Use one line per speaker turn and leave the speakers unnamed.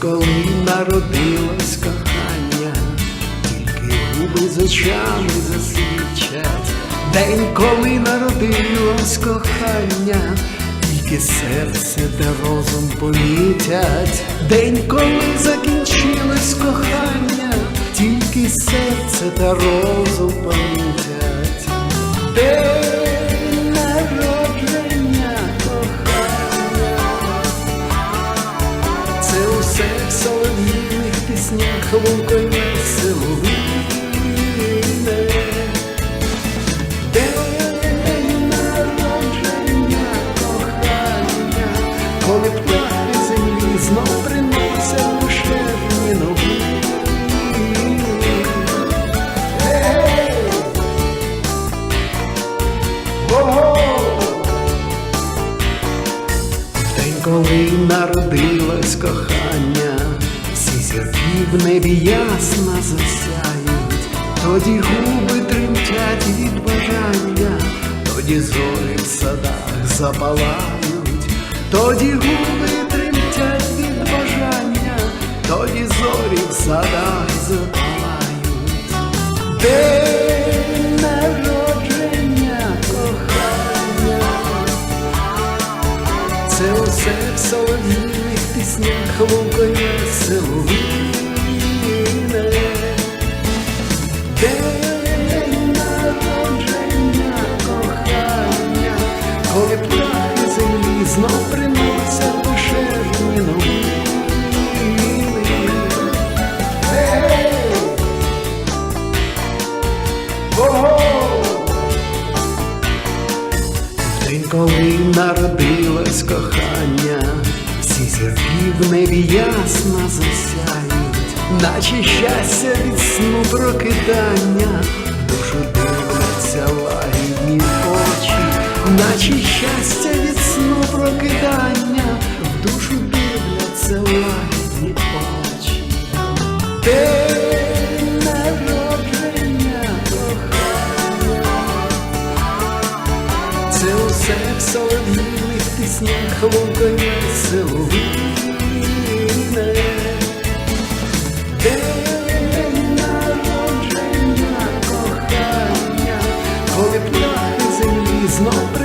Коли народилось кохання, тільки губи з очами засвідчать. День, коли народилось кохання, тільки серце та розум помітять. День, коли закінчилось кохання, тільки серце та розум помітять. День лукає силовине. День народження кохання, коли птахи землі знов приносять душевні новини. Коли народилось кохання, зірки в небі ясно засяють, тоді губи тремтять від бажання, тоді зорі в садах запалають, тоді губи тремтять від бажання, тоді зорі в садах запалають. День піснях лукає силовине. День народження кохання, коли птахи землі знов приносять душевні новини. День, коли народилось кохання, ясно засяють, наче щастя від сну прокидання, душу дивляться лагідні очі, наче щастя від сну прокидання, в душу дивляться лагідні очі. День народження кохання. Це усе в солов'їних піснях лукає силовине. Народження